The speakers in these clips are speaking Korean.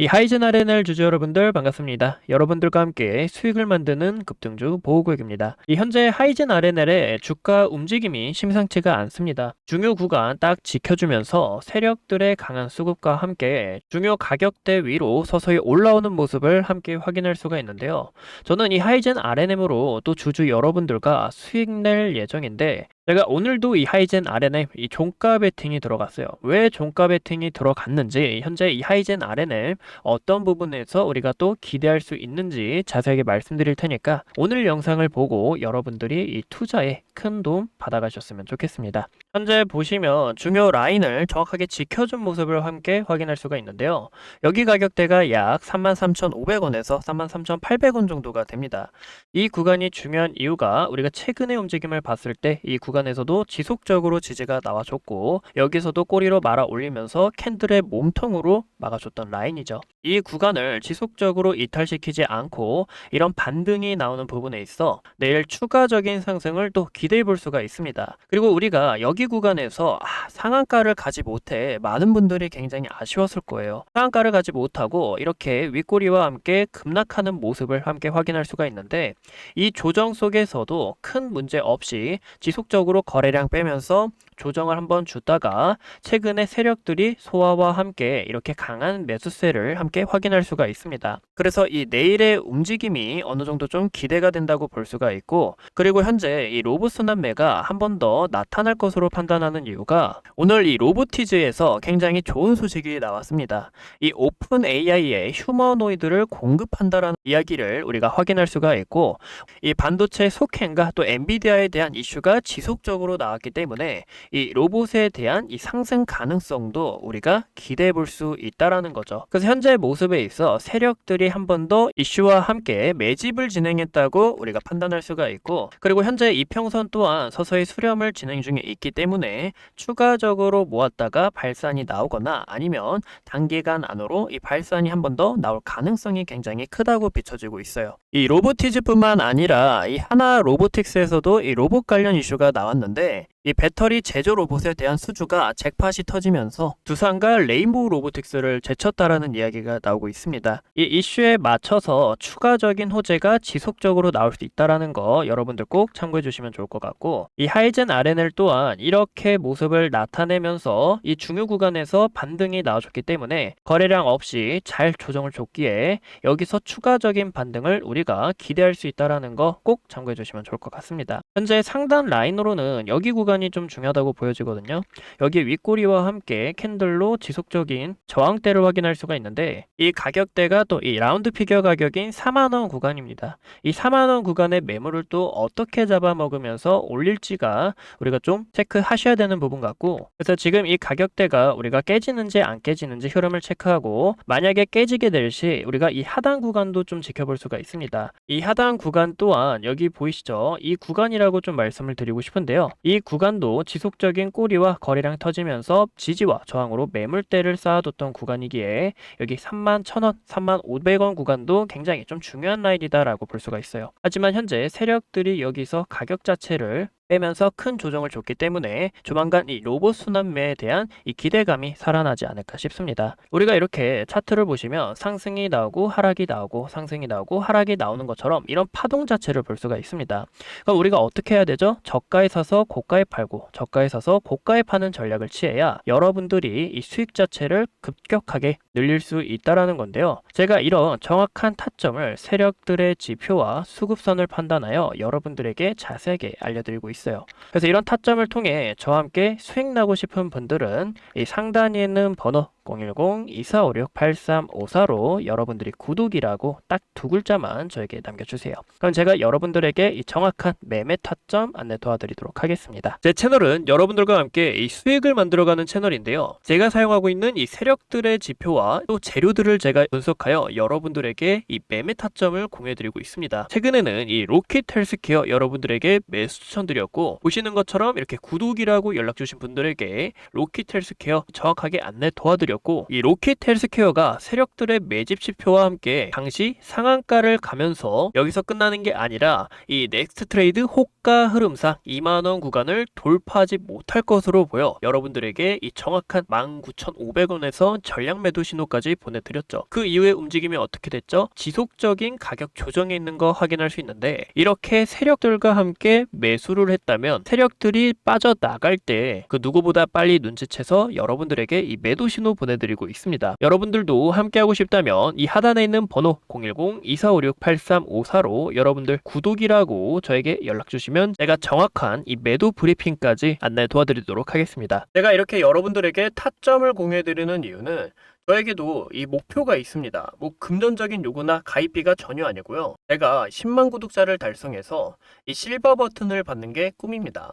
이 하이젠 아레나를 주주 여러분들 반갑습니다. 여러분들과 함께 수익을 만드는 급등주 보호구역입니다. 이 현재 하이젠 아레나의 주가 움직임이 심상치가 않습니다. 중요 구간 딱 지켜주면서 세력들의 강한 수급과 함께 중요 가격대 위로 서서히 올라오는 모습을 함께 확인할 수가 있는데요. 저는 이 하이젠 RNM으로 또 주주 여러분들과 수익 낼 예정인데 제가 오늘도 이 하이젠 RNM 이 종가 베팅이 들어갔어요. 왜 종가 베팅이 들어갔는지 현재 이 하이젠 RNM 어떤 부분에서 우리가 또 기대할 수 있는지 자세하게 말씀드릴 테니까 오늘 영상을 보고 여러분들이 이 투자에 큰 도움 받아가셨으면 좋겠습니다. 현재 보시면 중요 라인을 정확하게 지켜준 모습을 함께 확인할 수가 있는데요. 여기 가격대가 약 33,500원에서 33,800원 정도가 됩니다. 이 구간이 중요한 이유가 우리가 최근의 움직임을 봤을 때 이 구간에서도 지속적으로 지지가 나와줬고 여기서도 꼬리로 말아 올리면서 캔들의 몸통으로 막아줬던 라인이죠. 이 구간을 지속적으로 이탈시키지 않고 이런 반등이 나오는 부분에 있어 내일 추가적인 상승을 또 기대해 볼 수가 있습니다. 그리고 우리가 여기 구간에서 아, 상한가를 가지 못해 많은 분들이 굉장히 아쉬웠을 거예요. 상한가를 가지 못하고 이렇게 윗꼬리와 함께 급락하는 모습을 함께 확인할 수가 있는데 이 조정 속에서도 큰 문제 없이 지속적으로 거래량 빼면서 조정을 한번 주다가 최근에 세력들이 소화와 함께 이렇게 강한 매수세를 함께 확인할 수가 있습니다. 그래서 이 내일의 움직임이 어느 정도 좀 기대가 된다고 볼 수가 있고 그리고 현재 이 로봇 순환매가 한 번 더 나타날 것으로 판단하는 이유가 오늘 이 로보티즈에서 굉장히 좋은 소식이 나왔습니다. 이 오픈 AI의 휴머노이드를 공급한다라는 이야기를 우리가 확인할 수가 있고 이 반도체 속행과 또 엔비디아에 대한 이슈가 지속적으로 나왔기 때문에 이 로봇에 대한 이 상승 가능성도 우리가 기대해 볼 수 있다라는 거죠. 그래서 현재 모습에 있어 세력들이 한 번 더 이슈와 함께 매집을 진행했다고 우리가 판단할 수가 있고 그리고 현재 이평선 또한 서서히 수렴을 진행 중에 있기 때문에 추가적으로 모았다가 발산이 나오거나 아니면 단기간 안으로 이 발산이 한 번 더 나올 가능성이 굉장히 크다고 비춰지고 있어요. 이 로보티즈뿐만 아니라 이 하나 로보틱스에서도 이 로봇 관련 이슈가 나왔는데 이 배터리 제조 로봇에 대한 수주가 잭팟이 터지면서 두산과 레인보우 로보틱스를 제쳤다라는 이야기가 나오고 있습니다. 이 이슈에 맞춰서 추가적인 호재가 지속적으로 나올 수 있다라는 거 여러분들 꼭 참고해 주시면 좋을 것 같고 이 하이젠 RNL 또한 이 렇게 모습을 나타내면서 이 중요 구간에서 반등이 나와줬기 때문에 거래량 없이 잘 조정을 줬기에 여기서 추가적인 반등을 우리가 기대할 수 있다라는 거 꼭 참고해 주시면 좋을 것 같습니다. 현재 상단 라인으로는 여기 구간이 좀 중요하다고 보여지거든요. 여기 윗꼬리와 함께 캔들로 지속적인 저항대를 확인할 수가 있는데 이 가격대가 또 이 라운드 피겨 가격인 4만원 구간입니다. 이 4만원 구간의 매물을 또 어떻게 잡아먹으면서 올릴지가 우리가 좀 체크 하셔야 되는 부분 같고 그래서 지금 이 가격대가 우리가 깨지는지 안 깨지는지 흐름을 체크하고 만약에 깨지게 될 시 우리가 이 하단 구간도 좀 지켜볼 수가 있습니다. 이 하단 구간 또한 여기 보이시죠? 이 구간이라고 좀 말씀을 드리고 싶은데요. 이 구간도 지속적인 꼬리와 거래량 터지면서 지지와 저항으로 매물대를 쌓아뒀던 구간이기에 여기 3만 1,000원, 3만 500원 구간도 굉장히 좀 중요한 라인이다라고 볼 수가 있어요. 하지만 현재 세력들이 여기서 가격 자체를 빼면서 큰 조정을 줬기 때문에 조만간 이 로봇 순환매에 대한 이 기대감이 살아나지 않을까 싶습니다. 우리가 이렇게 차트를 보시면 상승이 나오고 하락이 나오고 상승이 나오고 하락이 나오는 것처럼 이런 파동 자체를 볼 수가 있습니다. 그럼 우리가 어떻게 해야 되죠? 저가에 사서 고가에 팔고 저가에 사서 고가에 파는 전략을 취해야 여러분들이 이 수익 자체를 급격하게 늘릴 수 있다라는 건데요. 제가 이런 정확한 타점을 세력들의 지표와 수급선을 판단하여 여러분들에게 자세하게 알려드리고 있습니다. 있어요. 그래서 이런 타점을 통해 저와 함께 수익 나고 싶은 분들은 이 상단에 있는 번호 010-2456-8354로 여러분들이 구독이라고 딱 두 글자만 저에게 남겨주세요. 그럼 제가 여러분들에게 이 정확한 매매 타점 안내 도와드리도록 하겠습니다. 제 채널은 여러분들과 함께 이 수익을 만들어가는 채널인데요. 제가 사용하고 있는 이 세력들의 지표와 또 재료들을 제가 분석하여 여러분들에게 이 매매 타점을 공유해드리고 있습니다. 최근에는 이 로켓 헬스케어 여러분들에게 매수 추천드렸고 보시는 것처럼 이렇게 구독이라고 연락 주신 분들에게 로켓 헬스케어 정확하게 안내 도와드렸고 있었고 이 로킷 헬스케어가 세력들의 매집 지표와 함께 당시 상한가를 가면서 여기서 끝나는 게 아니라 이 넥스트 트레이드 호가 흐름상 2만원 구간을 돌파하지 못할 것으로 보여 여러분들에게 이 정확한 19,500원에서 전량 매도 신호까지 보내드렸죠. 그 이후의 움직임이 어떻게 됐죠? 지속적인 가격 조정에 있는 거 확인할 수 있는데 이렇게 세력들과 함께 매수를 했다면 세력들이 빠져나갈 때 그 누구보다 빨리 눈치채서 여러분들에게 이 매도 신호 보내 드리고 있습니다. 여러분들도 함께하고 싶다면 이 하단에 있는 번호 010-2456-8354로 여러분들 구독이라고 저에게 연락 주시면 제가 정확한 이 매도 브리핑까지 안내 도와드리도록 하겠습니다. 제가 이렇게 여러분들에게 타점을 공유해드리는 이유는 저에게도 이 목표가 있습니다. 뭐 금전적인 요구나 가입비가 전혀 아니고요. 제가 10만 구독자를 달성해서 이 실버 버튼을 받는 게 꿈입니다.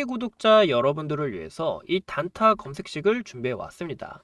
구독자 여러분들을 위해서 이 단타 검색식을 준비해 왔습니다.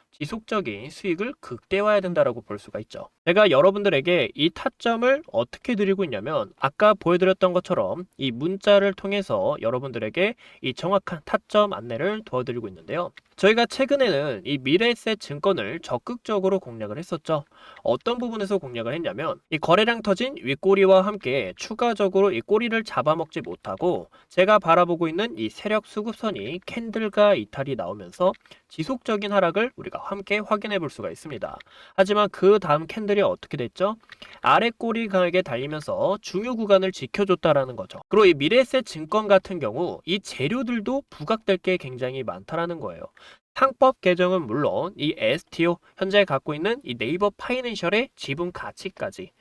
지속적인 수익을 극대화해야 된다라고 볼 수가 있죠. 제가 여러분들에게 이 타점을 어떻게 드리고 있냐면 아까 보여드렸던 것처럼 이 문자를 통해서 여러분들에게 이 정확한 타점 안내를 도와드리고 있는데요. 저희가 최근에는 이 미래세 증권을 적극적으로 공략을 했었죠. 어떤 부분에서 공략을 했냐면 이 거래량 터진 윗꼬리와 함께 추가적으로 이 꼬리를 잡아먹지 못하고 제가 바라보고 있는 이 세력 수급선이 캔들과 이탈이 나오면서 지속적인 하락을 우리가 함께 확인해 볼 수가 있습니다. 하지만 그 다음 캔들이 어떻게 됐죠? 아래 꼬리 강하게 달리면서 중요 구간을 지켜줬다라는 거죠. 그리고 이 미래세 증권 같은 경우 이 재료들도 부각될 게 굉장히 많다라는 거예요. 상법 개정은 물론 이 STO 현재 갖고 있는 이 네이버 파이낸셜의 지분 가치까지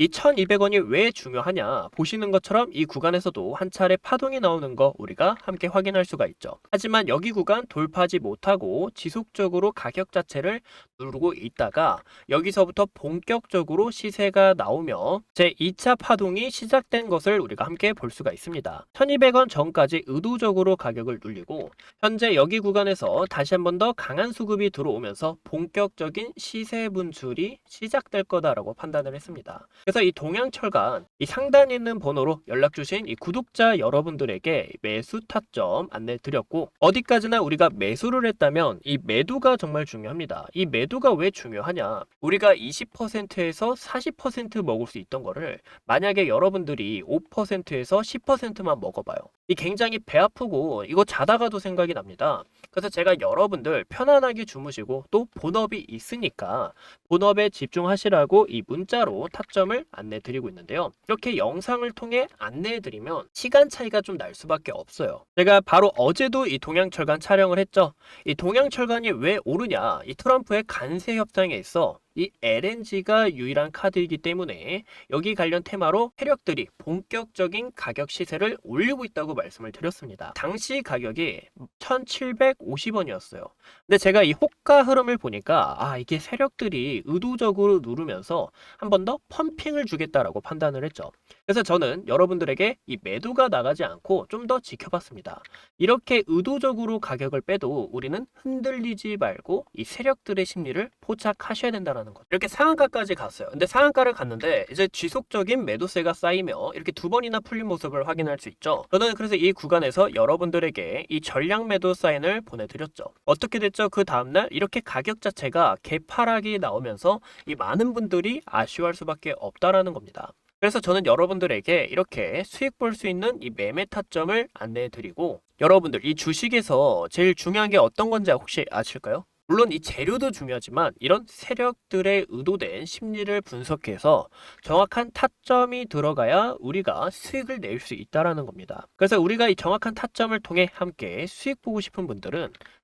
이 1200원이 왜 중요하냐? 보시는 것처럼 이 구간에서도 한 차례 파동이 나오는 거 우리가 함께 확인할 수가 있죠. 하지만 여기 구간 돌파하지 못하고 지속적으로 가격 자체를 누르고 있다가 여기서부터 본격적으로 시세가 나오며 제 2차 파동이 시작된 것을 우리가 함께 볼 수가 있습니다. 1200원 전까지 의도적으로 가격을 눌리고 현재 여기 구간에서 다시 한번 더 강한 수급이 들어오면서 본격적인 시세 분출이 시작될 거다라고 판단을 했습니다. 그래서 이 동양철간 이 상단에 있는 번호로 연락 주신 이 구독자 여러분들에게 매수 타점 안내 드렸고 어디까지나 우리가 매수를 했다면 이 매도가 정말 중요합니다. 이 매도가 왜 중요하냐? 우리가 20%에서 40% 먹을 수 있던 거를 만약에 여러분들이 5%에서 10%만 먹어봐요. 이 굉장히 배 아프고 이거 자다가도 생각이 납니다. 그래서 제가 여러분들 편안하게 주무시고 또 본업이 있으니까 본업에 집중하시라고 이 문자로 타점을 안내 드리고 있는데요. 이렇게 영상을 통해 안내해 드리면 시간 차이가 좀 날 수밖에 없어요. 제가 바로 어제도 이 동양철간 촬영을 했죠. 이 동양철간이 왜 오르냐? 이 트럼프의 간세 협상에 있어 이 LNG가 유일한 카드이기 때문에 여기 관련 테마로 세력들이 본격적인 가격 시세를 올리고 있다고 말씀을 드렸습니다. 당시 가격이 1,750원이었어요. 근데 제가 이 호가 흐름을 보니까 아 이게 세력들이 의도적으로 누르면서 한 번 더 펌핑을 주겠다라고 판단을 했죠. 그래서 저는 여러분들에게 이 매도가 나가지 않고 좀 더 지켜봤습니다. 이렇게 의도적으로 가격을 빼도 우리는 흔들리지 말고 이 세력들의 심리를 포착하셔야 된다는 것. 이렇게 상한가까지 갔어요. 근데 상한가를 갔는데 이제 지속적인 매도세가 쌓이며 이렇게 두 번이나 풀린 모습을 확인할 수 있죠. 저는 그래서 이 구간에서 여러분들에게 이 전량 매도 사인을 보내드렸죠. 어떻게 됐죠? 그 다음날 이렇게 가격 자체가 개파락이 나오면서 이 많은 분들이 아쉬워할 수밖에 없다라는 겁니다. 그래서 저는 여러분들에게 이렇게 수익 볼 수 있는 이 매매 타점을 안내해 드리고 여러분들 이 주식에서 제일 중요한 게 어떤 건지 혹시 아실까요? 물론 이 재료도 중요하지만 이런 세력들의 의도된 심리를 분석해서 정확한 타점이 들어가야 우리가 수익을 낼 수 있다라는 겁니다. 그래서 우리가 이 정확한 타점을 통해 함께 수익 보고 싶은 분들은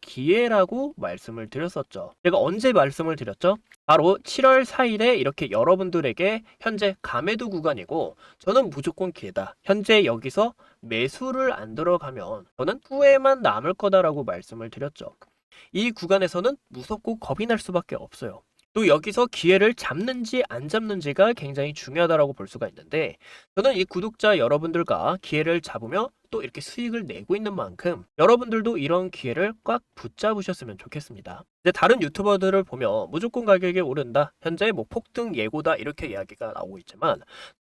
기회라고 말씀을 드렸었죠. 제가 언제 말씀을 드렸죠? 바로 7월 4일에 이렇게 여러분들에게 현재 가매도 구간이고 저는 무조건 기회다. 현재 여기서 매수를 안 들어가면 저는 후회만 남을 거다라고 말씀을 드렸죠. 이 구간에서는 무섭고 겁이 날 수밖에 없어요. 또 여기서 기회를 잡는지 안 잡는지가 굉장히 중요하다라고 볼 수가 있는데 저는 이 구독자 여러분들과 기회를 잡으며 또 이렇게 수익을 내고 있는 만큼 여러분들도 이런 기회를 꽉 붙잡으셨으면 좋겠습니다. 이제 다른 유튜버들을 보면 무조건 가격이 오른다, 현재 뭐 폭등 예고다 이렇게 이야기가 나오고 있지만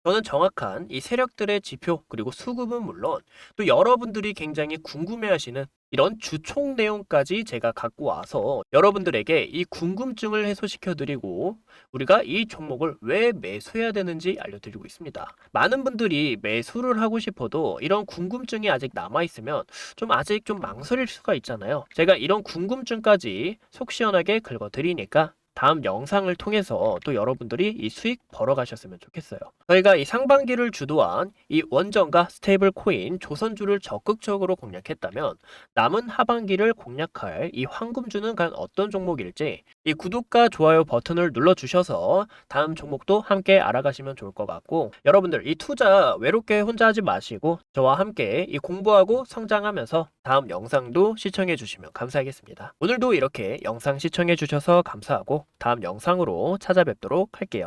저는 정확한 이 세력들의 지표 그리고 수급은 물론 또 여러분들이 굉장히 궁금해하시는 이런 주총 내용까지 제가 갖고 와서 여러분들에게 이 궁금증을 해소시켜 드리고 우리가 이 종목을 왜 매수해야 되는지 알려드리고 있습니다. 많은 분들이 매수를 하고 싶어도 이런 궁금증이 아직 남아 있으면 좀 아직 좀 망설일 수가 있잖아요. 제가 이런 궁금증까지 속 시원하게 긁어 드리니까 다음 영상을 통해서 또 여러분들이 이 수익 벌어가셨으면 좋겠어요. 저희가 이 상반기를 주도한 이 원전과 스테이블 코인 조선주를 적극적으로 공략했다면 남은 하반기를 공략할 이 황금주는 과연 어떤 종목일지 이 구독과 좋아요 버튼을 눌러주셔서 다음 종목도 함께 알아가시면 좋을 것 같고 여러분들 이 투자 외롭게 혼자 하지 마시고 저와 함께 이 공부하고 성장하면서 다음 영상도 시청해 주시면 감사하겠습니다. 오늘도 이렇게 영상 시청해 주셔서 감사하고 다음 영상으로 찾아뵙도록 할게요.